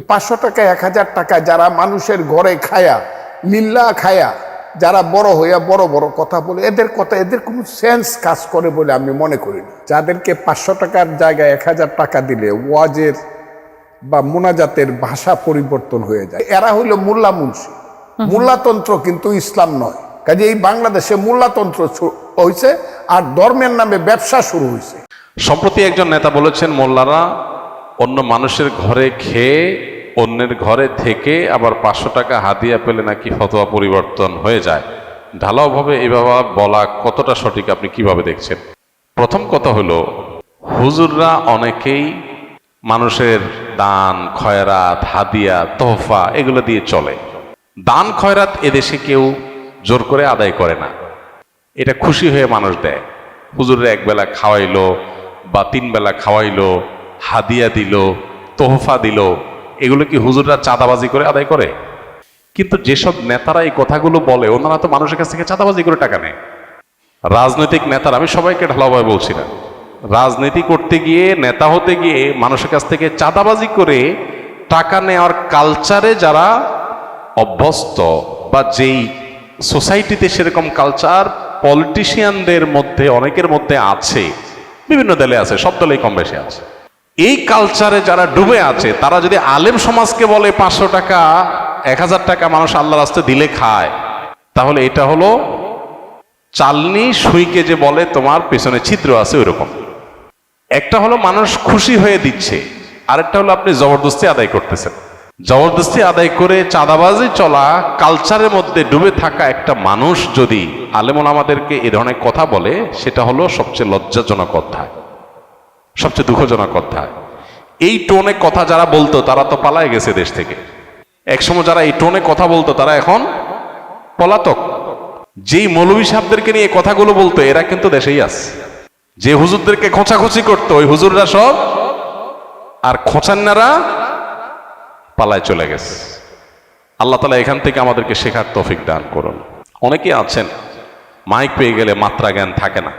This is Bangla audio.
পাঁচশো টাকা এক হাজার টাকা যারা মানুষের ঘরে খায়া লিল্লা খায়া যারা বড় হইয়া বড় বড় কথা বলে এদের কথা এদের কোনো সেন্স কাজ করে বলে আমি মনে করি না। যাদেরকে পাঁচশো টাকার জায়গায় এক হাজার টাকা দিলে ওয়াজের বা মোনাজাতের ভাষা পরিবর্তন হয়ে যায়। এরা হইল মোল্লা মুন্সি। মোল্লাতন্ত্র কিন্তু ইসলাম নয়। কাজে এই বাংলাদেশে মোল্লাতন্ত্র হয়েছে আর ধর্মের নামে ব্যবসা শুরু হয়েছে সম্প্রতি একজন নেতা বলেছেন মোল্লারা অন্য মানুষের ঘরে খেয়ে, অন্যের ঘরে থেকে আবার পাঁচশো টাকা হাদিয়া পেলে নাকি ফতোয়া পরিবর্তন হয়ে যায়। ঢালাওভাবে এভাবে বলা কতটা সঠিক আপনি কীভাবে দেখছেন? প্রথম কথা হলো, হুজুররা অনেকেই মানুষের দান, খয়রাত, হাদিয়া, তোহফা এগুলো দিয়ে চলে। দান, খয়রাত এদেশে কেউ জোর করে আদায় করে না। এটা খুশি হয়ে মানুষ দেয়। হুজুরে একবেলা খাওয়াইলো বা তিন বেলা খাওয়াইলো হাদিয়া দিল, তোহফা দিল, এগুলো কি হুজুররা চাঁদাবাজি করে আদায় করে? কিন্তু যেসব নেতারা এই কথাগুলো বলে, ওনারা তো মানুষের কাছ থেকে চাঁদাবাজি করে টাকা নেয়। রাজনৈতিক নেতারা, আমি সবাইকে ঢালাভাবে বলছি না। রাজনীতি করতে গিয়ে, নেতা হতে গিয়ে, মানুষের কাছ থেকে চাঁদাবাজি করে টাকা নেওয়ার কালচারে যারা অভ্যস্ত বা যেই সোসাইটিতে সেরকম কালচার পলিটিশিয়ানদের মধ্যে, অনেকের মধ্যে আছে। বিভিন্ন দলে আছে, সব দলেই কম বেশি আছে। এই কালচারে যারা ডুবে আছে, তারা যদি আলেম সমাজকে বলে পাঁচশো টাকা, এক হাজার টাকা মানুষ আল্লাহ রাস্তে দিলে খায়, তাহলে এটা হলো চালনি সুইকে যে বলে, তোমার পেছনে ছিদ্র আছে ওই রকম একটা হলো মানুষ খুশি হয়ে দিচ্ছে, আরেকটা হলো আপনি জবরদস্তি আদায় করতেছেন। জবরদস্তি আদায় করে চাঁদাবাজি চলা কালচারের মধ্যে ডুবে থাকা একটা মানুষ যদি আলেমন আমাদেরকে এ ধরনের কথা বলে, সেটা হলো সবচেয়ে লজ্জাজনক অধ্যায়। সবচেয়ে দুঃখজনক অধ্যায় এই টোনে কথা যারা বলতো, তারা তো পালায় গেছে দেশ থেকে। একসময় যারা এই টোনে কথা বলতো, তারা এখন পলাতক। যেই মৌলভী সাহেবদেরকে নিয়ে কথাগুলো বলতো, এরা কিন্তু দেশেই আছে। যে হুজুরদেরকে খোঁচাখুচি করতো, ওই হুজুররা সব আর খোঁচান্নারা পালায় চলে গেছে। আল্লাহ তালা এখান থেকে আমাদেরকে শেখার তফিক দান করুন। অনেকেই আছেন, মাইক পেয়ে গেলে মাত্রা জ্ঞান থাকে না।